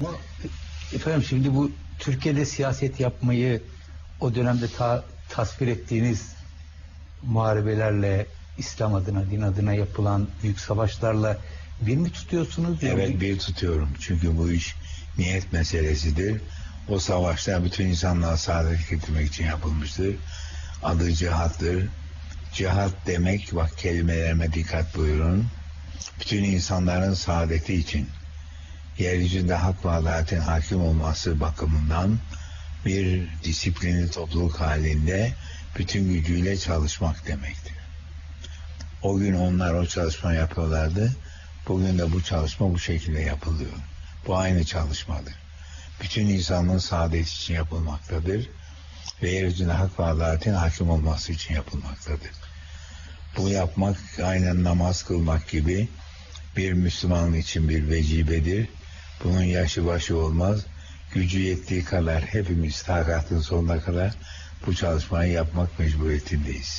Ama efendim şimdi bu Türkiye'de siyaset yapmayı o dönemde ta, tasvir ettiğiniz muharebelerle İslam adına, din adına yapılan büyük savaşlarla bir mi tutuyorsunuz? Evet bir tutuyorum. Çünkü bu iş niyet meselesidir. O savaşlar bütün insanlığa saadet getirmek için yapılmıştır. Adı cihattır. Cihat demek, bak kelimelerime dikkat buyurun. Bütün insanların saadeti için yeryüzünde hak ve adaletin hakim olması bakımından bir disiplinli topluluk halinde bütün gücüyle çalışmak demektir. O gün onlar o çalışma yapıyorlardı. Bugün de bu çalışma bu şekilde yapılıyor. Bu aynı çalışmadır. Bütün insanlığın saadeti için yapılmaktadır. Ve yeryüzünde hak ve adaletin hakim olması için yapılmaktadır. Bu yapmak aynen namaz kılmak gibi bir Müslüman için bir vecibedir. Bunun yaşı başı olmaz. Gücü yettiği kadar hepimiz takatın sonuna kadar bu çalışmayı yapmak mecburiyetindeyiz.